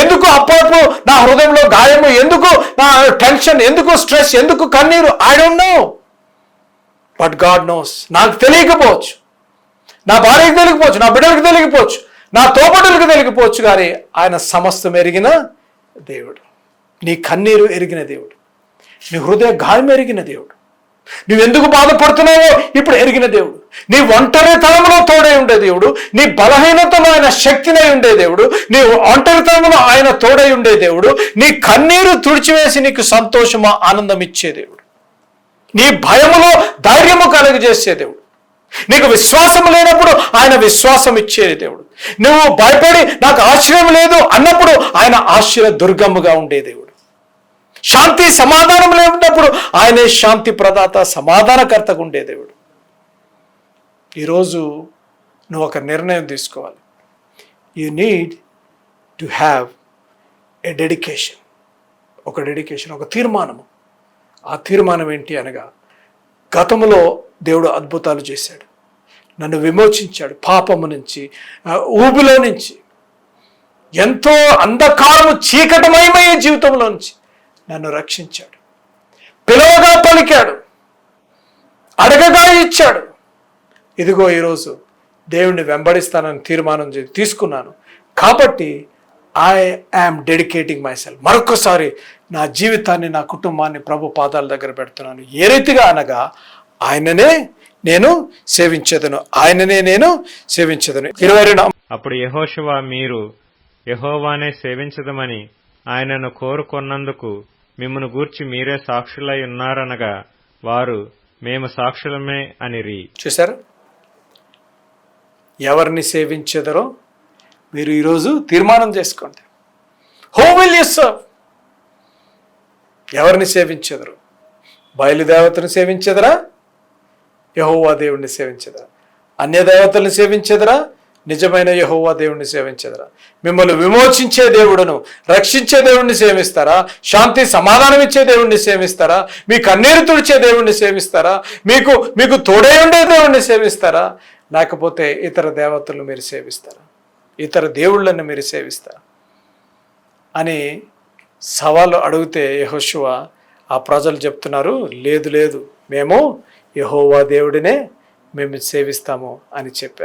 ఎందుకు అప్పుడప్పుడు నా హృదయంలో గాయము ఎందుకు నా టెన్షన్ ఎందుకు స్ట్రెస్ ఎందుకు కన్నీరు? I don't know but God knows నాకు తెలియకపోవచ్చు. నా భార్యకు తెలియకపోవచ్చు నా బిడ్డలకు తెలియకపోవచ్చు నా తోపటులకు తెలియకపోవచ్చు కానీ ఆయన సమస్తం ఎరిగిన దేవుడు. నీ కన్నీరు ఎరిగిన దేవుడు. నీ హృదయ గాయం ఎరిగిన దేవుడు. నువ్వెందుకు బాధపడుతున్నావో ఇప్పుడు ఎరిగిన దేవుడు. నీ ఒంటరితనంలో తోడై ఉండే దేవుడు. నీ బలహీనతలో ఆయన శక్తినై ఉండే దేవుడు. నీ ఒంటరితనంలో ఆయన తోడై ఉండే దేవుడు. నీ కన్నీరు తుడిచివేసి నీకు సంతోషమా ఆనందం ఇచ్చే దేవుడు. నీ భయములో ధైర్యము కలుగజేసే దేవుడు. నీకు విశ్వాసం లేనప్పుడు ఆయన విశ్వాసం ఇచ్చే దేవుడు. నువ్వు భయపడి నాకు ఆశ్రయం లేదు అన్నప్పుడు ఆయన ఆశ్రయ దుర్గముగా ఉండే దేవుడు. శాంతి సమాధానం లేనప్పుడు ఆయనే శాంతి ప్రదాత సమాధానకర్తగా ఉండే దేవుడు. ఈరోజు నువ్వు ఒక నిర్ణయం తీసుకోవాలి. You need to have a dedication ఒక డెడికేషన్ ఒక తీర్మానము. ఆ తీర్మానం ఏంటి అనగా గతంలో దేవుడు అద్భుతాలు చేశాడు. నన్ను విమోచించాడు పాపము నుంచి ఊబిలో నుంచి. ఎంతో అంధకారము చీకటమయమయ్యే జీవితంలో నుంచి. నన్ను రక్షించాడు. పిలవగా పలికాడు. అడగగా ఇచ్చాడు. ఇదిగో ఈరోజు దేవుణ్ణి వెంబడిస్తానని తీర్మానం చే- తీసుకున్నాను. కాబట్టి I am dedicating myself మరొకసారి నా జీవితాన్ని నా కుటుంబాన్ని ప్రభు పాదాల దగ్గర పెడుతున్నాను. ఏ రీతిగా అనగా ఆయననే నేను సేవించదను. ఆయననే నేను సేవించదను. ఇరవై అప్పుడు యెహోషువ మీరు యహోవానే సేవించదమని ఆయనను కోరుకున్నందుకు మిమ్మను గూర్చి మీరే సాక్షులై ఉన్నారనగా వారు మేము సాక్షులమే అనిరి. చూసారా ఎవరిని సేవించేదరో మీరు ఈరోజు తీర్మానం చేసుకోండి. హో విల్ యూ సర్వ్ ఎవరిని సేవించెదరు? బయలుదేవతను సేవించెదరా? యహోవా దేవుణ్ణి సేవించెదరా? అన్య దేవతలను సేవించెదరా? నిజమైన యహోవా దేవుణ్ణి సేవించదరా. మిమ్మల్ని విమోచించే దేవుడును రక్షించే దేవుణ్ణి సేవిస్తారా? శాంతి సమాధానం ఇచ్చే దేవుణ్ణి సేవిస్తారా? మీ కన్నీరు తుడిచే దేవుణ్ణి సేవిస్తారా? మీకు మీకు తోడే ఉండే దేవుణ్ణి సేవిస్తారా? లేకపోతే ఇతర దేవతలను మీరు సేవిస్తారా? ఇతర దేవుళ్ళని మీరు సేవిస్తారా? అని సవాలు అడిగితే యహోశువ ఆ ప్రజలు చెప్తున్నారు లేదు లేదు మేము యహోవా దేవుడినే మేము సేవిస్తాము అని చెప్పారు.